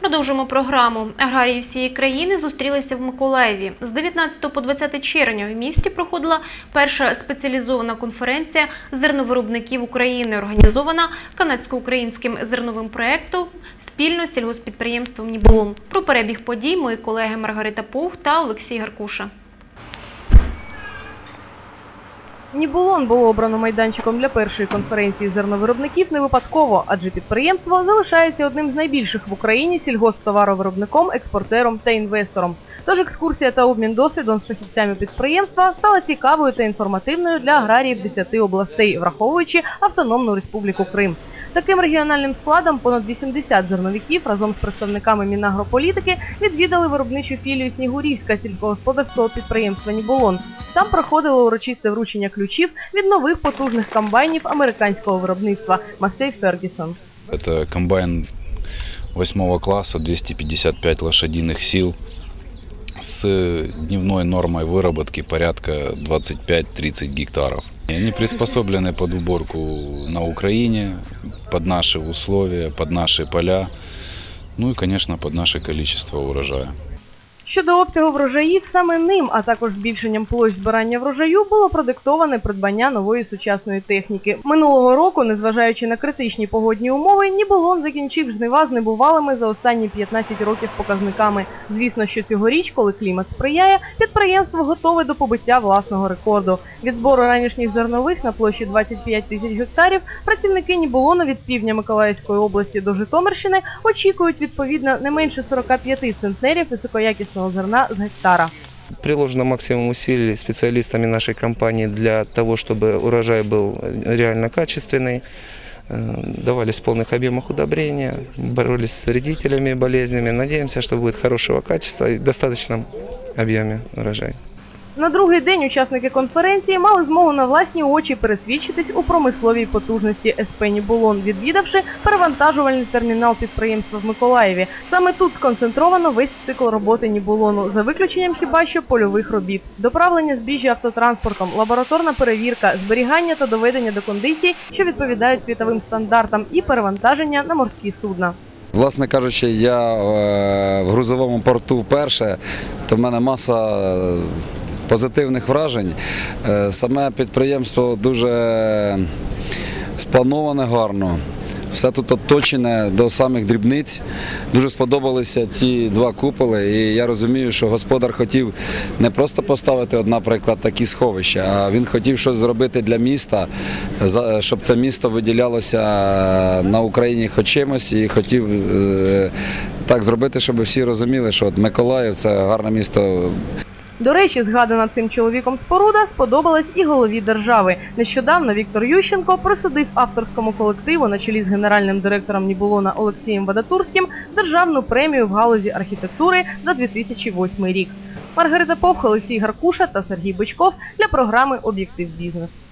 Продовжимо програму. Аграрії всієї країни зустрілися в Миколаєві. З 19 по 20 червня в місті проходила перша спеціалізована конференція зерновиробників України, організована канадсько-українським зерновим проєктом спільно з сільгоспідприємством Нібулон. Про перебіг подій мої колеги Маргарита Пух та Олексій Гаркуша. Нібулон було обрано майданчиком для першої конференції зерновиробників не випадково, адже підприємство залишається одним з найбільших в Україні сільгосптоваровиробником, експортером та інвестором. Тож екскурсія та обмін досвідом з фахівцями підприємства стала цікавою та інформативною для аграріїв 10 областей, враховуючи Автономну Республіку Крим. Таким регіональним складом понад 80 зерновиків разом з представниками Мінагрополітики відвідали виробничу філію Снігурівська сільськогосподарського підприємства Нібулон. Там проходило урочисте вручення ключів від нових потужних комбайнів американського виробництва Масей Фергісон. Это комбайн восьмого класса, 255 лошадиных сил с дневной нормой выработки порядка 25-30 гектаров. Они приспособлены под уборку на Украине, под наши условия, под наши поля, ну и, конечно, под наше количество урожая. Щодо обсягу врожаїв, саме ним, а також збільшенням площ збирання врожаю, було продиктоване придбання нової сучасної техніки. Минулого року, незважаючи на критичні погодні умови, Нібулон закінчив жнива з небувалими за останні 15 років показниками. Звісно, що цьогоріч, коли клімат сприяє, підприємство готове до побиття власного рекорду. Від збору ранішніх зернових на площі 25 тисяч гектарів працівники Нібулону від півдня Миколаївської області до Житомирщини очікують відповідно не менше 45 центнерів високоякісного зерна з гектара. Приложено максимум усилий специалистами нашей компании для того, чтобы урожай был реально качественный. Э, Давались в полных объемах удобрения, боролись с вредителями и болезнями. Надеемся, что будет хорошего качества и в достаточном объеме урожай. На другий день учасники конференції мали змогу на власні очі пересвідчитись у промисловій потужності СП «Нібулон», відвідавши перевантажувальний термінал підприємства в Миколаєві. Саме тут сконцентровано весь цикл роботи Нібулону, за виключенням хіба що польових робіт. Доправлення збіжжя автотранспортом, лабораторна перевірка, зберігання та доведення до кондицій, що відповідають світовим стандартам, і перевантаження на морські судна. Власне кажучи, я е, в грузовому порту вперше, то в мене маса позитивних вражень. Е, Саме підприємство дуже сплановане гарно. Все тут оточене до самих дрібниць. Дуже сподобалися ці два куполи. І я розумію, що господар хотів не просто поставити, наприклад, такі сховища, а він хотів щось зробити для міста, щоб це місто виділялося на Україні хоч чимось, і хотів е, так зробити, щоб всі розуміли, що от Миколаїв це гарне місто До речі, згадана цим чоловіком споруда сподобалась і голові держави. Нещодавно Віктор Ющенко присудив авторському колективу на чолі з генеральним директором Нібулона Олексієм Вадатурським державну премію в галузі архітектури за 2008 рік. Маргарита Повх, Олексій Гаркуша та Сергій Бичков для програми Об'єктив Бізнес.